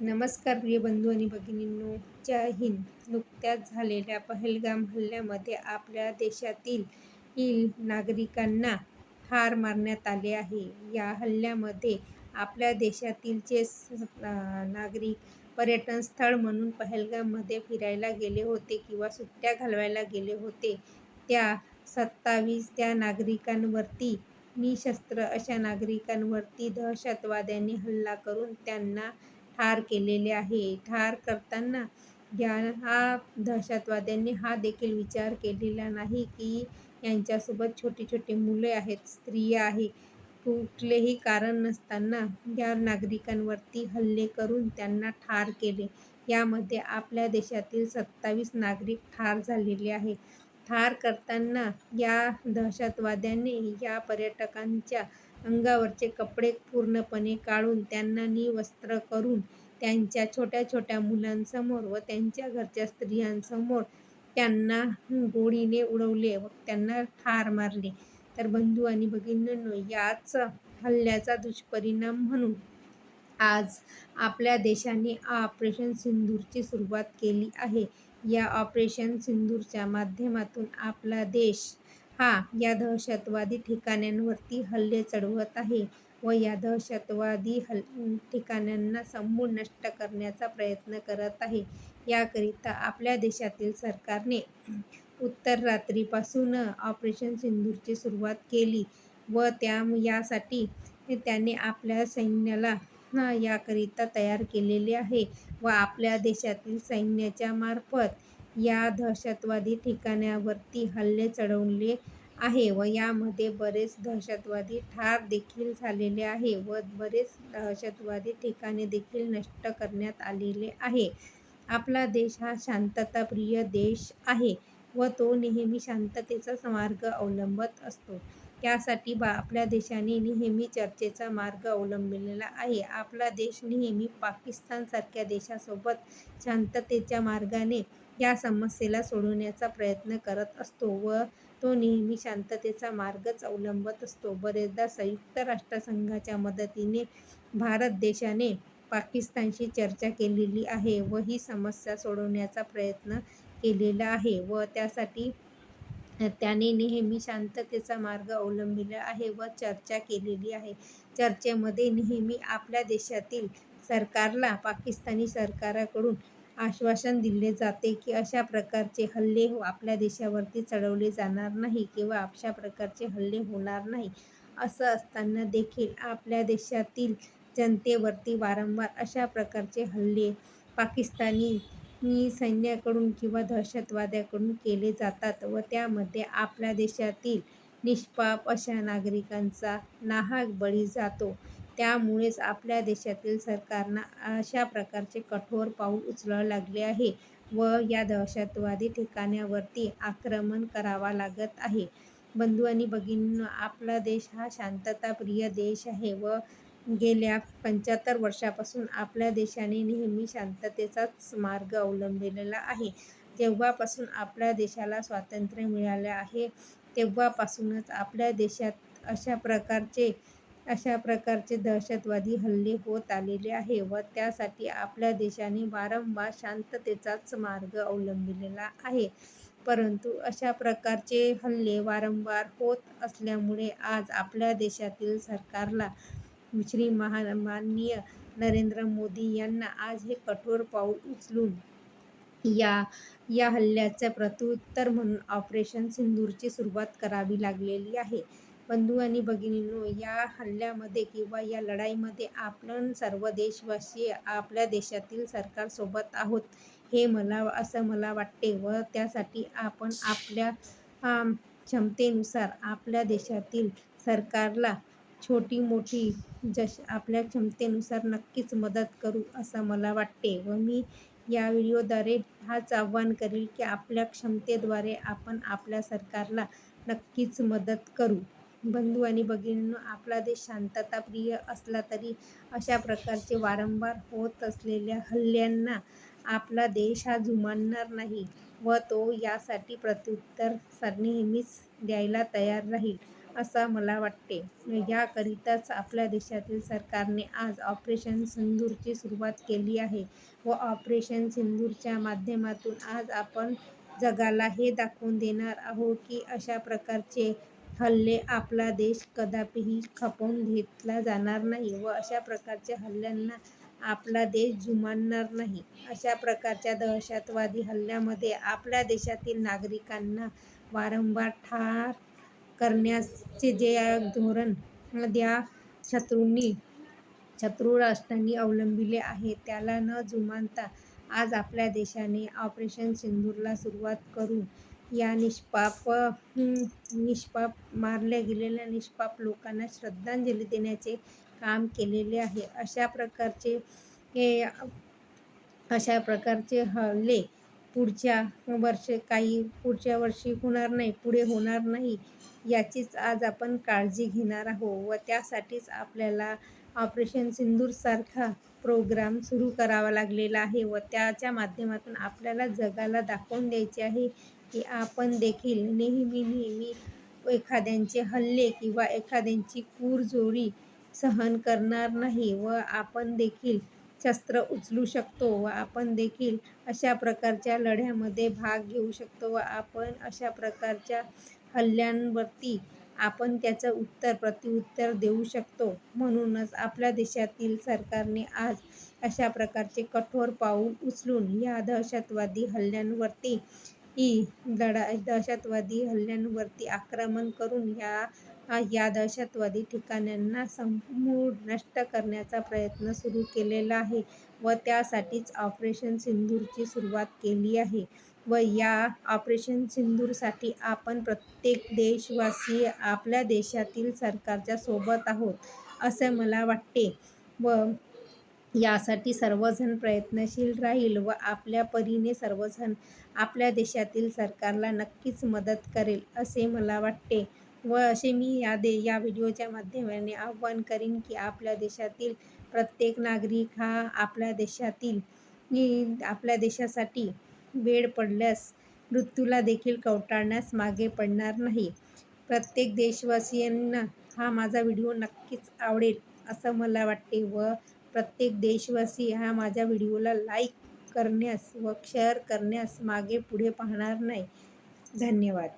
नमस्कार प्रिय बंधू आणि भगिनींनो जय हिंद. नुकत्याच झालेल्या पहलगाम हल्ल्यामध्ये आपल्या देशातील इल नागरिकांना ठार मारण्यात आले आहे. या हल्ल्यामध्ये आपल्या देशातील जे नागरिक पर्यटन स्थळ म्हणून पहलगाममध्ये फिरायला गेले होते किंवा सुट्ट्या घालवायला गेले होते त्या सत्तावीस त्या नागरिकांवरती निशस्त्र अशा नागरिकांवरती दहशतवाद्यांनी हल्ला करून त्यांना ठार केलेले आहे. ठार करताना या हा दहशतवाद्यांनी हा देखील विचार केलेला नाही की यांच्यासोबत छोटी छोटी मुले आहेत स्त्रिया आहे. कुठलेही कारण नसताना या नागरिकांवरती हल्ले करून त्यांना ठार केले. यामध्ये आपल्या देशातील सत्तावीस नागरिक ठार झालेले आहे ठार करताना या दहशतवाद्यांनी या पर्यटकांच्या अंगावरचे कपडे पूर्णपणे काढून त्यांना निवस्त्र करून त्यांच्या छोट्या छोट्या मुलांसमोर व त्यांच्या घरच्या स्त्रियांसमोर त्यांना गोळीने उडवले व त्यांना ठार मारले. तर बंधू आणि भगिनींनो याच हल्ल्याचा दुष्परिणाम म्हणून आज आपल्या देशाने ऑपरेशन सिंदूरची सुरुवात केली आहे. या ऑपरेशन सिंदूरच्या माध्यमातून आपला देश हा या दहशतवादी ठिकाणांवरती हल्ले चढवत आहे व या दहशतवादी हल ठिकाणांना समूळ नष्ट करण्याचा प्रयत्न करत आहे. याकरिता आपल्या देशातील सरकारने उत्तर रात्रीपासून ऑपरेशन सिंदूरची सुरुवात केली व त्या यासाठी त्याने आपल्या सैन्याला याकरिता तयार केलेले आहे व आपल्या देशातील सैन्याच्या मार्फत या दहशतवादी ठिकाणावरती हल्ले चढवले आहे व यामध्ये बरेच दहशतवादी ठार देखील झालेले आहे व बरेच दहशतवादी ठिकाणे देखील नष्ट करण्यात आलेले आहे. आपला देश हा शांतताप्रिय देश आहे व तो नेहमी शांततेचा मार्ग अवलंबत असतो. त्यासाठी बा आपल्या देशाने नेहमी चर्चेचा मार्ग अवलंबिलेला आहे. आपला देश नेहमी पाकिस्तानसारख्या देशासोबत शांततेच्या मार्गाने या समस्येला सोडवण्याचा प्रयत्न करत असतो व तो नेहमी शांततेचा मार्गच अवलंबत असतो. बरेचदा संयुक्त राष्ट्रसंघाच्या मदतीने भारत देशाने पाकिस्तानशी चर्चा केलेली आहे व ही समस्या सोडवण्याचा प्रयत्न केलेला आहे व त्यासाठी त्याने नेहमी शांततेचा मार्ग अवलंबिला आहे व चर्चा केलेली आहे. चर्चेमध्ये नेहमी आपल्या देशातील सरकारला पाकिस्तानी सरकाराकडून आश्वासन दिले जाते की अशा प्रकारचे हल्ले हो आपल्या देशावरती चढवले जाणार नाही किंवा अशा प्रकारचे हल्ले होणार नाही. असं असताना देखील आपल्या देशातील जनतेवरती वारंवार अशा प्रकारचे हल्ले पाकिस्तानी सैन्याकडून किंवा दहशतवाद्याकडून केले जातात व त्यामध्ये आपल्या देशातील निष्पाप अशा नागरिकांचा नाहक बळी जातो. त्यामुळेच आपल्या देशातील सरकारना अशा प्रकारचे कठोर पाऊल उचलावे लागले आहे व या दहशतवादी ठिकाण्यावरती आक्रमण करावा लागत आहे. बंधू आणि भगिनींनो आपला देश हा शांतताप्रिय देश आहे व गेल्या पंच्याहत्तर वर्षापासून आपल्या देशाने नेहमी शांततेचाच मार्ग अवलंबिलेला आहे. जेव्हापासून आपल्या देशाला स्वातंत्र्य मिळाले आहे तेव्हापासूनच आपल्या देशात अशा प्रकारचे अशा प्रकारचे दहशतवादी हल्ले होत आलेले आहे व त्यासाठी आपल्या देशाने वारंवार शांततेचाच मार्ग अवलंबिलेला आहे. परंतु अशा प्रकारचे हल्ले वारंवार होत असल्यामुळे आज आपल्या देशातील सरकारला श्री महामाननीय नरेंद्र मोदी यांना आज हे कठोर पाऊल उचलून या या हल्ल्याचं प्रत्युत्तर म्हणून ऑपरेशन सिंदूरची सुरुवात करावी लागलेली आहे. बंधू आणि भगिनींनो या हल्ल्यामध्ये किंवा या लढाईमध्ये आपण सर्व देशवासी आपल्या देशातील सरकारसोबत आहोत हे मला असं मला वाटते व त्यासाठी आपण आपल्या क्षमतेनुसार आपल्या देशातील सरकारला छोटी मोठी जश आपल्या क्षमतेनुसार नक्कीच मदत करू असं मला वाटते व मी या व्हिडिओद्वारे हाच आव्हान करेल की आपल्या क्षमतेद्वारे आपण आपल्या सरकारला नक्कीच मदत करू. बंधू आणि भगिनींनो आपला देश शांतताप्रिय असला तरी अशा प्रकारचे वारंवार होत असलेल्या हल्ल्यांना आपला देश हा जुमानणार नाही व तो यासाठी प्रत्युत्तर नेहमीच द्यायला तयार राहील असं मला वाटते. याकरिताच आपल्या देशातील सरकारने आज ऑपरेशन सिंदूरची सुरुवात केली आहे व ऑपरेशन सिंदूरच्या माध्यमातून आज आपण जगाला हे दाखवून देणार आहोत की अशा प्रकारचे हल्ले आपला देश कदापिही खपवून घेतला जाणार नाही व अशा प्रकारच्या हल्ल्यांना आपला देश जुमानणार नाही. अशा प्रकारच्या दहशतवादी हल्ल्यामध्ये आपल्या देशातील नागरिकांना वारंवार ठार करण्याचे जे धोरण त्या शत्रूंनी शत्रू राष्ट्रांनी अवलंबिले आहे त्याला न जुमानता आज आपल्या देशाने ऑपरेशन सिंदूरला सुरुवात करून या निष्पाप निष्पाप मारल्या गेलेल्या निष्पाप लोकांना श्रद्धांजली देण्याचे काम केलेले आहे. अशा प्रकारचे हे अशा प्रकारचे हल्ले पुढच्या वर्ष काही पुढच्या वर्षी होणार नाही पुढे होणार नाही याचीच आज आपण काळजी घेणार आहोत व त्यासाठीच आपल्याला ऑपरेशन सिंदूरसारखा प्रोग्राम सुरू करावा लागलेला आहे व त्याच्या माध्यमातून आपल्याला जगाला दाखवून द्यायचे आहे की आपण देखील नेहमी नेहमी एखाद्यांचे हल्ले किंवा एखाद्यांची क्रूरजोरी सहन करणार नाही व आपण देखील शस्त्र उचलू शकतो व आपण देखील अशा प्रकारच्या लढ्यामध्ये भाग घेऊ शकतो व आपण अशा प्रकारच्या हल्ल्यांवरती आपण त्याचं उत्तर प्रत्युत्तर देऊ शकतो. म्हणूनच आपल्या देशातील सरकारने आज अशा प्रकारचे कठोर पाऊल उचलून या दहशतवादी हल्ल्यांवरती लढा दहशतवादी हल्ल्यांवरती आक्रमण करून या या दहशतवादी ठिकाणांना समूळ नष्ट करण्याचा प्रयत्न सुरू केलेला आहे व त्यासाठीच ऑपरेशन सिंदूरची सुरुवात केली आहे व या ऑपरेशन सिंदूरसाठी आपण प्रत्येक देशवासी आपल्या देशातील सरकारच्या सोबत आहोत असे मला वाटते. व यासाठी सर्वजण प्रयत्नशील राहील व आपल्या परीने सर्वजण आपल्या देशातील सरकारला नक्कीच मदत करेल असे मला वाटते. व असे मी या दे या व्हिडिओच्या माध्यमाने आवाहन करीन की आपल्या देशातील प्रत्येक नागरिक हा आपल्या देशातील आपल्या देशासाठी वेळ पडल्यास मृत्यूला देखील कवटाळण्यास मागे पडणार नाही. प्रत्येक देशवासियांना हा माझा व्हिडिओ नक्कीच आवडेल असं मला वाटते व प्रत्येक देशवासी हा माझ्या व्हिडिओला लाईक करण्यास व शेअर करण्यास मागे पुढे पाहणार नाही. धन्यवाद.